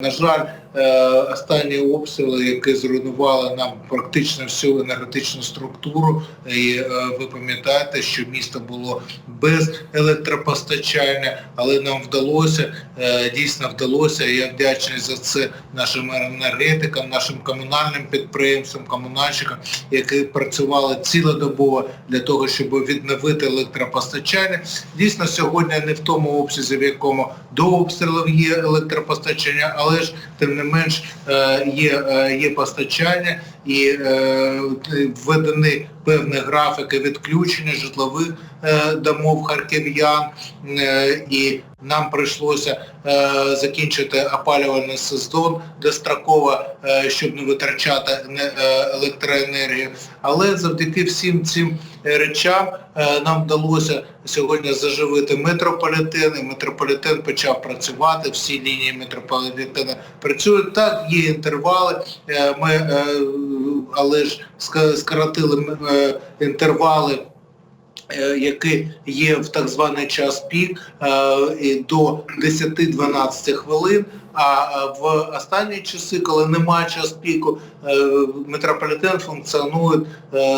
На жаль, останні обстріли, які зруйнували нам практично всю енергетичну структуру, і е, ви пам'ятаєте, що місто було без електропостачання, але нам вдалося, е, дійсно вдалося. Я вдячний за це нашим енергетикам, нашим комунальним підприємствам, комунальщикам, які працювали цілодобово для того, щоб відновити електропостачання. Дійсно, сьогодні не в тому обсязі, в якому до обстрілів є електропостачання, але ж тим не менш е, є, е, є постачання і е, введені певні графіки відключення житлових е, домов харків'ян, е, і нам прийшлося е, закінчити опалювальний сезон достроково, е, щоб не витрачати е, електроенергію. Але завдяки всім цим речам е, нам вдалося сьогодні заживити метрополітен, і метрополітен почав працювати, всі лінії метрополітена працюють. Так, є інтервали, е, ми, е, але ж скоротили е, інтервали е, які є в так званий час пік е, до 10-12 хвилин. А в останні часи, коли немає час піку, метрополітен функціонує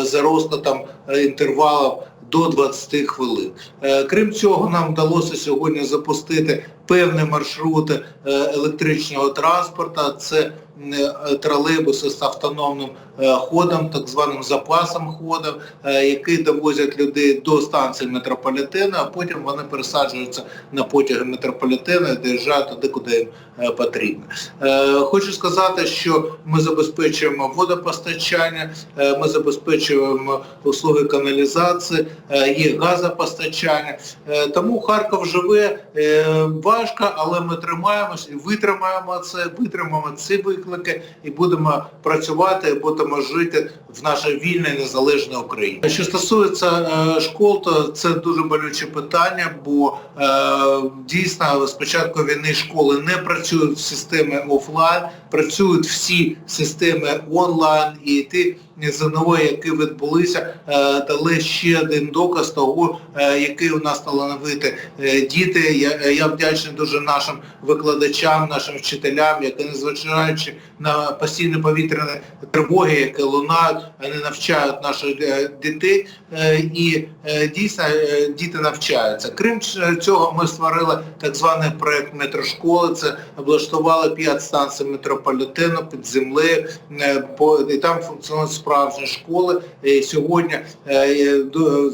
за розкладом інтервалів до 20 хвилин. Крім цього, нам вдалося сьогодні запустити певні маршрути е, електричного транспорту. Це е, тролейбуси з автономним е, ходом, так званим запасом ходом, е, які довозять людей до станції метрополітену, а потім вони пересаджуються на потяги метрополітену і доїжджають туди, куди їм потрібно. Хочу сказати, що ми забезпечуємо водопостачання, ми забезпечуємо услуги каналізації, є газопостачання. Тому Харків живе важко, але ми тримаємось і витримаємо це, витримаємо ці виклики і будемо працювати, і будемо жити в нашій вільній незалежній Україні. Що стосується е, школ, то це дуже болюче питання, бо е, дійсно з початку війни школи не працюють в системі офлайн, працюють всі системи онлайн і ті ЗНО, які відбулися, е, дали ще один доказ того, е, який у нас талановиті е, діти. Я, я вдячний дуже нашим викладачам, нашим вчителям, які незважаючи на постійні повітряні тривоги, які лунають, вони навчають наших дітей і дійсно діти навчаються. Крім цього, ми створили так званий проект метрошколи. Це облаштували п'ять станцій метрополітену під землею, е, і там функціонують справжні школи. І сьогодні е,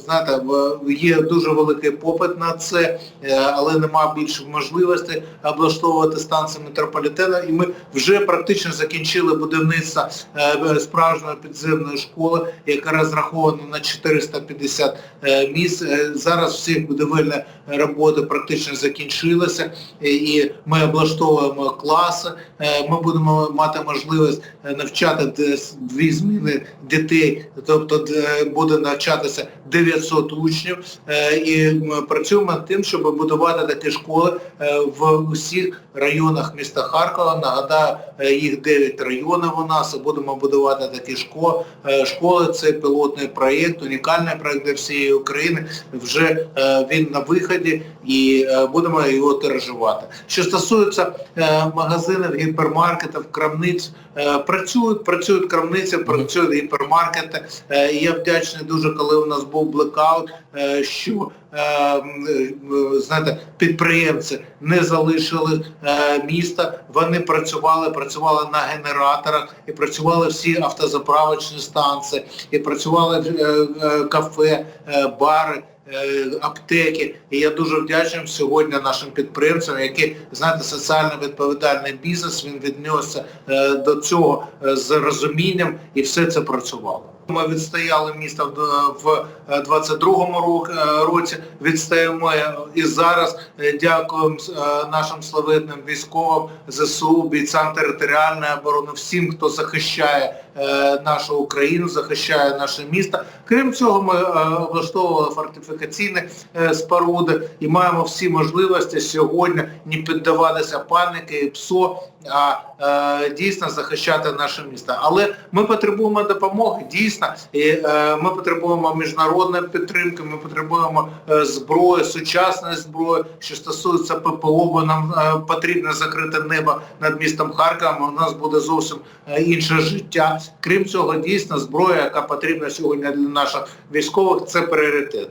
знаєте, є дуже великий попит на це, е, але немає більше можливостей облаштовувати станції метрополітену. І ми вже практично закінчили будівництво е, справжньої підземної школи, яка розрахована на 450 е, місць. Е, Зараз всі будівельні роботи практично закінчилися, і- ми облаштовуємо класи. Е, Ми будемо мати можливість е, навчати дві зміни дітей, тобто буде навчатися 900 учнів. Е, І працюємо над тим, щоб будувати такі школи е, в усіх районах міста Харкова. Нагадаю, їх 9 районів у нас. Будемо будувати такі школи. Школи це пілотний проєкт, унікальний проєкт для всієї України. Вже він на виході і будемо його тиражувати. Що стосується магазинів, гіпермаркетів, крамниць, е, працюють, працюють крамниці, працюють гіпермаркети. Е, я вдячний дуже, коли у нас був блекаут, е, що знаєте, підприємці не залишили міста, вони працювали, працювали на генераторах, і працювали всі автозаправочні станції, і працювали кафе, бари. Е, аптеки. І я дуже вдячний сьогодні нашим підприємцям, які, знаєте, соціально відповідальний бізнес, він віднесся е, до цього е, з розумінням і все це працювало. Ми відстояли місто в- в 22-му е, році, відстаємо і зараз. Е, Дякуємо е, нашим славетним військовим, ЗСУ, бійцям територіальної оборони, всім, хто захищає е, нашу Україну, захищає наше місто. Крім цього, ми е, облаштовували фортифікаційні е, споруди і маємо всі можливості сьогодні не піддаватися паніки і ПСО, а е, дійсно захищати наше місто. Але ми потребуємо допомоги. Дійсно. Дійсно і, е, ми потребуємо міжнародної підтримки, ми потребуємо е, зброї, сучасної зброї, що стосується ППО, бо нам е, потрібно закрити небо над містом Харковом, у нас буде зовсім інше життя. Крім цього, дійсно, зброя, яка потрібна сьогодні для наших військових, це пріоритет.